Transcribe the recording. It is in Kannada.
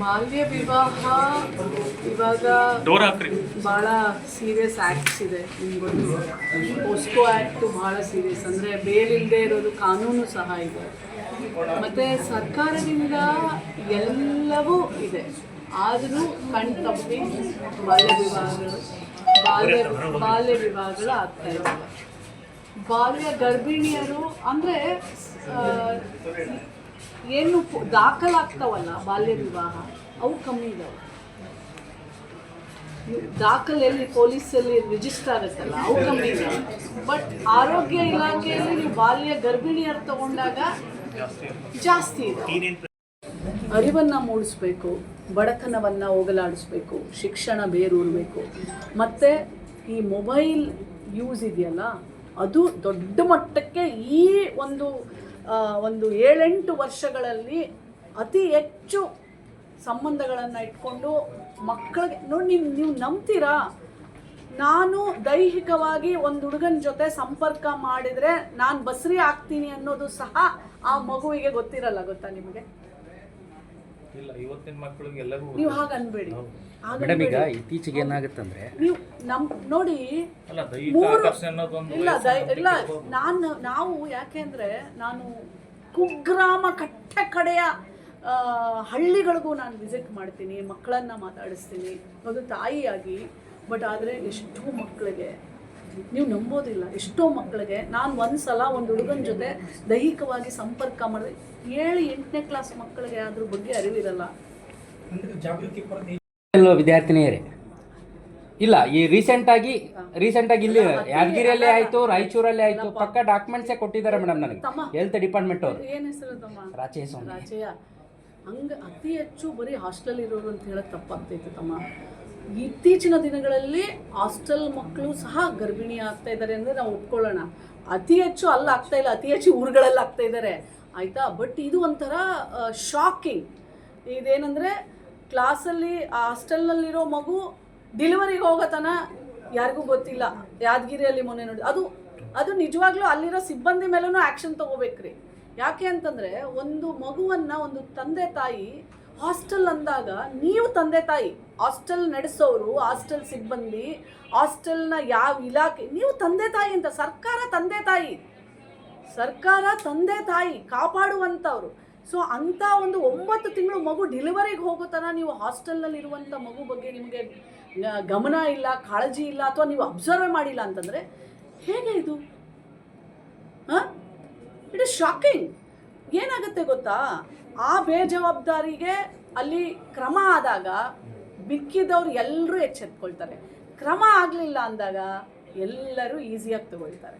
ಬಾಲ್ಯ ವಿವಾಹ ಇವಾಗ ಬಹಳ ಭಾಳ ಸೀರಿಯಸ್ ಆ್ಯಕ್ಟ್ಸ್ ಇದೆ ನಿಮ್ಗೆ ಪೋಸ್ಕೋ ಆ್ಯಕ್ಟು ಭಾಳ ಸೀರಿಯಸ್ ಅಂದರೆ ಬೇಲಿಲ್ಲದೆ ಇರೋದು ಕಾನೂನು ಸಹ ಇದೆ. ಮತ್ತು ಸರ್ಕಾರದಿಂದ ಎಲ್ಲವೂ ಇದೆ. ಆದರೂ ಕಣ್ ತಪ್ಪಿ ಬಾಲ್ಯ ವಿವಾಹಗಳು ಬಾಲ್ಯ ಬಾಲ್ಯ ವಿವಾಹಗಳು ಆಗ್ತಾ ಇದ್ದಾವೆ. ಬಾಲ್ಯ ಗರ್ಭಿಣಿಯರು ಅಂದರೆ ಏನು ದಾಖಲಾಗ್ತಾವಲ್ಲ ಬಾಲ್ಯ ವಿವಾಹ, ಅವು ಕಮ್ಮಿ ಇದಾವೆ. ದಾಖಲೆಯಲ್ಲಿ ಪೊಲೀಸಲ್ಲಿ ರಿಜಿಸ್ಟರ್ ಆಗುತ್ತಲ್ಲ ಅವು ಕಮ್ಮಿ ಇದೆ ಬಟ್ ಆರೋಗ್ಯ ಇಲಾಖೆಯಲ್ಲಿ ನೀವು ಬಾಲ್ಯ ಗರ್ಭಿಣಿಯರು ತಗೊಂಡಾಗ ಜಾಸ್ತಿ ಇದೆ. ಅರಿವನ್ನು ಮೂಡಿಸ್ಬೇಕು, ಬಡತನವನ್ನು ಹೋಗಲಾಡಿಸ್ಬೇಕು, ಶಿಕ್ಷಣ ಬೇರೂರಬೇಕು. ಮತ್ತು ಈ ಮೊಬೈಲ್ ಯೂಸ್ ಇದೆಯಲ್ಲ, ಅದು ದೊಡ್ಡ ಮಟ್ಟಕ್ಕೆ ಈ ಒಂದು ಒಂದು ಏಳೆಂಟು ವರ್ಷಗಳಲ್ಲಿ ಅತಿ ಹೆಚ್ಚು ಸಂಬಂಧಗಳನ್ನು ಇಟ್ಕೊಂಡು ಮಕ್ಕಳಿಗೆ, ನೋಡಿ ನೀವು ನೀವು ನಂಬ್ತೀರಾ? ನಾನು ದೈಹಿಕವಾಗಿ ಒಂದು ಹುಡುಗನ ಜೊತೆ ಸಂಪರ್ಕ ಮಾಡಿದರೆ ನಾನು ಬಸ್ರಿ ಆಗ್ತೀನಿ ಅನ್ನೋದು ಸಹ ಆ ಮಗುವಿಗೆ ಗೊತ್ತಿರಲ್ಲ, ಗೊತ್ತಾ ನಿಮಗೆ? ಇಲ್ಲ ಇವತ್ತಿನ ಮಕ್ಕಳಿಗೆ ಎಲ್ಲರಿಗೂ ನೀವು ಹಾಗೆ ಅನ್ಬೇಡಿ. ಹಾಗ್ ಮೇಡಮ್ ಈಗ ಅನ್ಬೇಡಿ. ಇತ್ತೀಚೆಗೆ ಏನಾಗುತ್ತಂದ್ರೆ ನೀವು ನಮ್ ನೋಡಿ ಅಲ್ಲ ದೈಹಿಕ ಮೂರು ಆಕರ್ಷಣೆ ಅನ್ನೋದೊಂದು ಇಲ್ಲ ವಯಸ್ಸಿನ ಇಲ್ಲ ನಾನು ನಾವು ಯಾಕೆ ಅಂದ್ರೆ ನಾನು ಕುಗ್ರಾಮ ಕಟ್ಟ ಕಡೆಯ ಆ, ಹಳ್ಳಿಗಳಿಗೂ ನಾನು ವಿಸಿಟ್ ಮಾಡ್ತೀನಿ ಮಕ್ಕಳನ್ನ ಮಾತಾಡಿಸ್ತೀನಿ. ಒಂದು ತಾಯಿಯಾಗಿ ಬಟ್ ಆದರೆ ಎಷ್ಟು ಮಕ್ಕಳಿಗೆ ನೀವು ನಂಬೋದಿಲ್ಲ. ಎಷ್ಟೋ ಮಕ್ಕಳಿಗೆ ನಾನು ಒಂದು ಸಲ ಒಂದು ಹುಡುಗನ ಜೊತೆ ದೈಹಿಕವಾಗಿ ಸಂಪರ್ಕ ಮಾಡಿದೆ. ಏಳು ಎಂಟನೇ ಕ್ಲಾಸ್ ಮಕ್ಕಳಿಗೆ ಅದ್ರ ಬಗ್ಗೆ ಅರಿವಿರಲ್ಲ. ವಿದ್ಯಾರ್ಥಿನಿಯರೇ. ಇಲ್ಲ ಈ ರೀಸೆಂಟ್ ಆಗಿ ರೀಸೆಂಟ್ ಆಗಿ ಇಲ್ಲಿ ಯಾದಗಿರಿಯಲ್ಲೇ ಆಯ್ತು ರಾಯಚೂರಲ್ಲೇ ಆಯ್ತು ಪಕ್ಕ ಡಾಕ್ಯುಮೆಂಟ್ಸೇ ಕೊಟ್ಟಿದ್ದಾರೆ ಮೇಡಮ್ ನನಗೆ. ಹೆಲ್ತ್ ಡಿಪಾರ್ಟ್ಮೆಂಟ್ ಅವರು. ಏನು ಹೆಸರು ರಾಚೆ ಸ್ವಾಮಿ. ಹಂಗೆ ಅತಿ ಹೆಚ್ಚು ಬರೀ ಹಾಸ್ಟೆಲ್ ಇರೋರು ಅಂತ ಹೇಳೋದು ತಪ್ಪಾಗ್ತೈತೆ ತಮ್ಮ. ಇತ್ತೀಚಿನ ದಿನಗಳಲ್ಲಿ ಹಾಸ್ಟೆಲ್ ಮಕ್ಕಳು ಸಹ ಗರ್ಭಿಣಿ ಆಗ್ತಾ ಇದ್ದಾರೆ ಅಂದರೆ ನಾವು ಒಪ್ಕೊಳ್ಳೋಣ. ಅತಿ ಹೆಚ್ಚು ಅಲ್ಲಿ ಆಗ್ತಾ ಇಲ್ಲ, ಅತಿ ಹೆಚ್ಚು ಊರುಗಳಲ್ಲಿ ಆಗ್ತಾ ಇದ್ದಾರೆ. ಆಯಿತಾ? ಬಟ್ ಇದು ಒಂಥರ ಶಾಕಿಂಗ್ ಇದೇನೆಂದರೆ ಕ್ಲಾಸಲ್ಲಿ ಹಾಸ್ಟೆಲ್ನಲ್ಲಿರೋ ಮಗು ಡಿಲಿವರಿಗೆ ಹೋಗೋತನ ಯಾರಿಗೂ ಗೊತ್ತಿಲ್ಲ. ಯಾದಗಿರಿಯಲ್ಲಿ ಮೊನ್ನೆ ನೋಡಿ, ಅದು ಅದು ನಿಜವಾಗ್ಲೂ ಅಲ್ಲಿರೋ ಸಿಬ್ಬಂದಿ ಮೇಲೂ ಆ್ಯಕ್ಷನ್ ತೊಗೋಬೇಕ್ರಿ. ಯಾಕೆ ಅಂತಂದರೆ ಒಂದು ಮಗುವನ್ನು ಒಂದು ತಂದೆ ತಾಯಿ ಹಾಸ್ಟೆಲ್ ಅಂದಾಗ ನೀವು ತಂದೆ ತಾಯಿ, ಹಾಸ್ಟೆಲ್ ನಡೆಸೋರು, ಹಾಸ್ಟೆಲ್ ಸಿಬ್ಬಂದಿ, ಹಾಸ್ಟೆಲ್ನ ಯಾವ ಇಲಾಖೆ, ನೀವು ತಂದೆ ತಾಯಿ ಅಂತ, ಸರ್ಕಾರ ತಂದೆ ತಾಯಿ. ಸರ್ಕಾರ ತಂದೆ ತಾಯಿ, ಕಾಪಾಡುವಂಥವ್ರು. ಸೊ ಅಂಥ ಒಂದು ಒಂಬತ್ತು ತಿಂಗಳು ಮಗು ಡೆಲಿವರಿಗೆ ಹೋಗೋ ತನ ನೀವು ಹಾಸ್ಟೆಲ್ನಲ್ಲಿ ಇರುವಂಥ ಮಗು ಬಗ್ಗೆ ನಿಮಗೆ ಗಮನ ಇಲ್ಲ, ಕಾಳಜಿ ಇಲ್ಲ, ಅಥವಾ ನೀವು ಅಬ್ಸರ್ವ್ ಮಾಡಿಲ್ಲ ಅಂತಂದರೆ ಹೇಗೆ ಇದು? ಹಾಂ? ಇಟ್ ಇಸ್ ಶಾಕಿಂಗ್ ಏನಾಗುತ್ತೆ ಗೊತ್ತಾ? ಆ ಬೇಜವಾಬ್ದಾರಿಗೆ ಅಲ್ಲಿ ಕ್ರಮ ಆದಾಗ ಬಿಕ್ಕಿದವ್ರು ಎಲ್ಲರೂ ಎಚ್ಚೆತ್ಕೊಳ್ತಾರೆ. ಕ್ರಮ ಆಗಲಿಲ್ಲ ಅಂದಾಗ ಎಲ್ಲರೂ ಈಸಿಯಾಗಿ ತಗೊಳ್ತಾರೆ.